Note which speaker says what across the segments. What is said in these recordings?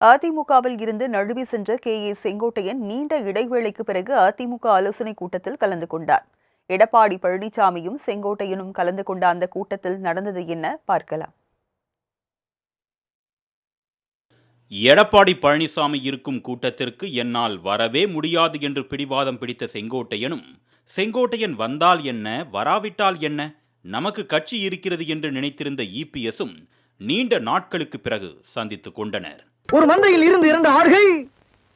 Speaker 1: அதிமுகவில் இருந்து நழுவி சென்ற கே ஏ செங்கோட்டையன் நீண்ட இடைவேளைக்கு பிறகு அதிமுக ஆலோசனை கூட்டத்தில் கலந்து கொண்டார். எடப்பாடி பழனிசாமியும் செங்கோட்டையனும் கலந்து கொண்ட அந்த கூட்டத்தில் நடந்தது என்ன பார்க்கலாம்.
Speaker 2: எடப்பாடி பழனிசாமி இருக்கும் கூட்டத்திற்கு என்னால் வரவே முடியாது என்று பிடிவாதம் பிடித்த செங்கோட்டையனும் செங்கோட்டையன் வந்தால் என்ன வராவிட்டால் என்ன நமக்கு கட்சி இருக்கிறது என்று நினைத்திருந்த இபிஎஸும் நீண்ட நாட்களுக்கு பிறகு சந்தித்துக் கொண்டனர்.
Speaker 3: ஒரு மந்தையில் இருந்து இரண்டு ஆடுகள்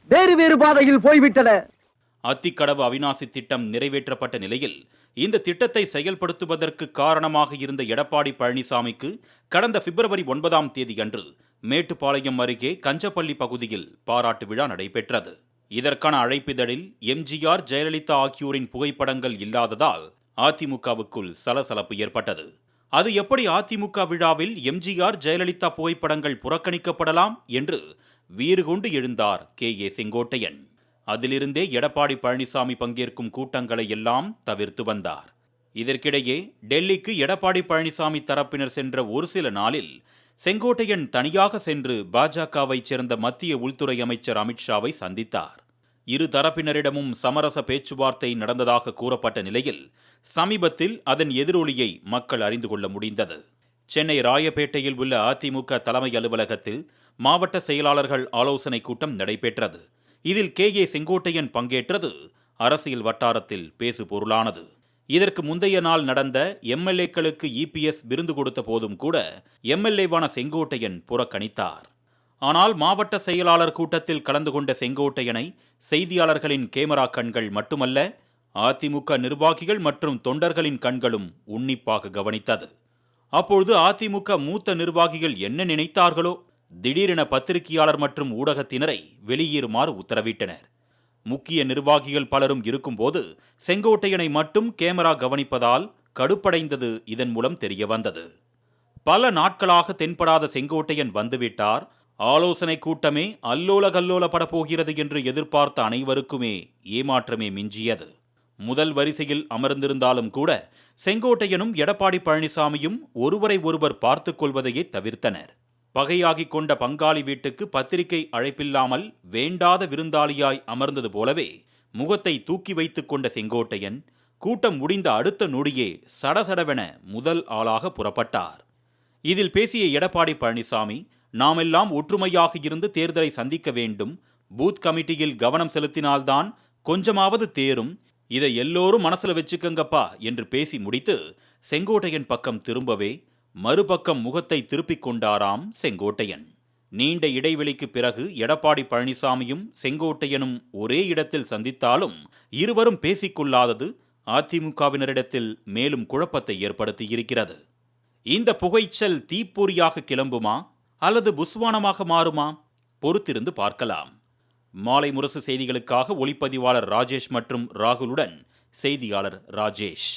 Speaker 3: வேறு வேறு பாதையில் போய்விட்டன.
Speaker 2: அத்திக்கடவு அவிநாசி திட்டம் நிறைவேற்றப்பட்ட நிலையில் இந்த திட்டத்தை செயல்படுத்துவதற்கு காரணமாக இருந்த எடப்பாடி பழனிசாமிக்கு கடந்த பிப்ரவரி ஒன்பதாம் தேதியன்று மேட்டுப்பாளையம் அருகே கஞ்சப்பள்ளி பகுதியில் பாராட்டு விழா நடைபெற்றது. இதற்கான அழைப்பிதழில் எம்ஜிஆர் ஜெயலலிதா ஆகியோரின் புகைப்படங்கள் இல்லாததால் அதிமுகவுக்குள் சலசலப்பு ஏற்பட்டது. அது எப்படி அதிமுக விழாவில் எம்ஜிஆர் ஜெயலலிதா புகைப்படங்கள் புறக்கணிக்கப்படலாம் என்று வீறு கொண்டு எழுந்தார் கே. ஏ. செங்கோட்டையன். அதிலிருந்தே எடப்பாடி பழனிசாமி பங்கேற்கும் கூட்டங்களை எல்லாம் தவிர்த்து வந்தார். இதற்கிடையே டெல்லிக்கு எடப்பாடி பழனிசாமி தரப்பினர் சென்ற ஒரு சில நாளில் செங்கோட்டையன் தனியாக சென்று பாஜகவைச் சேர்ந்த மத்திய உள்துறை அமைச்சர் அமித்ஷாவை சந்தித்தார். இரு தரப்பினரிடமும் சமரச பேச்சுவார்த்தை நடந்ததாக கூறப்பட்ட நிலையில் சமீபத்தில் அதன் எதிரொலியை மக்கள் அறிந்து கொள்ள முடிந்தது. சென்னை ராயப்பேட்டையில் உள்ள அதிமுக தலைமை அலுவலகத்தில் மாவட்ட செயலாளர்கள் ஆலோசனை கூட்டம் நடைபெற்றது. இதில் கே. ஏ. செங்கோட்டையன் பங்கேற்றது. அரசியல் வட்டாரத்தில் பேசு பொருளானது இதற்கு முந்தைய நாள் நடந்த எம்எல்ஏக்களுக்கு இபிஎஸ் விருந்து கொடுத்த போதும் கூட எம்எல்ஏவான செங்கோட்டையன் புறக்கணித்தார். ஆனால் மாவட்ட செயலாளர் கூட்டத்தில் கலந்து கொண்ட செங்கோட்டையனை செய்தியாளர்களின் கேமரா கண்கள் மட்டுமல்ல அதிமுக நிர்வாகிகள் மற்றும் தொண்டர்களின் கண்களும் உன்னிப்பாக கவனித்தது. அப்பொழுது அதிமுக மூத்த நிர்வாகிகள் என்ன நினைத்தார்களோ திடீரென பத்திரிகையாளர் மற்றும் ஊடகத்தினரை வெளியேறுமாறு உத்தரவிட்டனர். முக்கிய நிர்வாகிகள் பலரும் இருக்கும்போது செங்கோட்டையனை மட்டும் கேமரா கவனிப்பதால் கடுப்படைந்தது இதன் மூலம் தெரிய வந்தது பல நாட்களாக தென்படாத செங்கோட்டையன் வந்துவிட்டார். ஆலோசனை கூட்டமே அல்லோல கல்லோலப்பட போகிறது என்று எதிர்பார்த்த அனைவருக்குமே ஏமாற்றமே மிஞ்சியது. முதல் வரிசையில் அமர்ந்திருந்தாலும் கூட செங்கோட்டையனும் எடப்பாடி பழனிசாமியும் ஒருவரை ஒருவர் பார்த்து கொள்வதையே தவிர்த்தனர். பகையாகிக் கொண்ட பங்காளி வீட்டுக்கு பத்திரிகை அழைப்பில்லாமல் வேண்டாத விருந்தாளியாய் அமர்ந்தது போலவே முகத்தை தூக்கி வைத்துக் கொண்ட செங்கோட்டையன் கூட்டம் முடிந்த அடுத்த நொடியே சடசடவென முதல் ஆளாக புறப்பட்டார். இதில் பேசிய எடப்பாடி பழனிசாமி நாமெல்லாம் ஒற்றுமையாக இருந்து தேர்தலை சந்திக்க வேண்டும். பூத் கமிட்டியில் கவனம் செலுத்தினால்தான் கொஞ்சமாவது தேரும். இதை எல்லோரும் மனசுல வச்சுக்கங்கப்பா என்று பேசி முடித்து செங்கோட்டையன் பக்கம் திரும்பவே மறுபக்கம் முகத்தை திருப்பிக் கொண்டாராம் செங்கோட்டையன். நீண்ட இடைவெளிக்கு பிறகு எடப்பாடி பழனிசாமியும் செங்கோட்டையனும் ஒரே இடத்தில் சந்தித்தாலும் இருவரும் பேசிக்கொள்ளாதது அதிமுகவினரிடத்தில் மேலும் குழப்பத்தை ஏற்படுத்தியிருக்கிறது. இந்த புகைச்சல் தீப்பொறியாக கிளம்புமா அல்லது புஸ்வானமாக மாறுமா? பொறுத்திருந்து பார்க்கலாம். மாலை முரசு செய்திகளுக்காக ஒளிப்பதிவாளர் ராஜேஷ் மற்றும் ராகுலுடன் செய்தியாளர் ராஜேஷ்.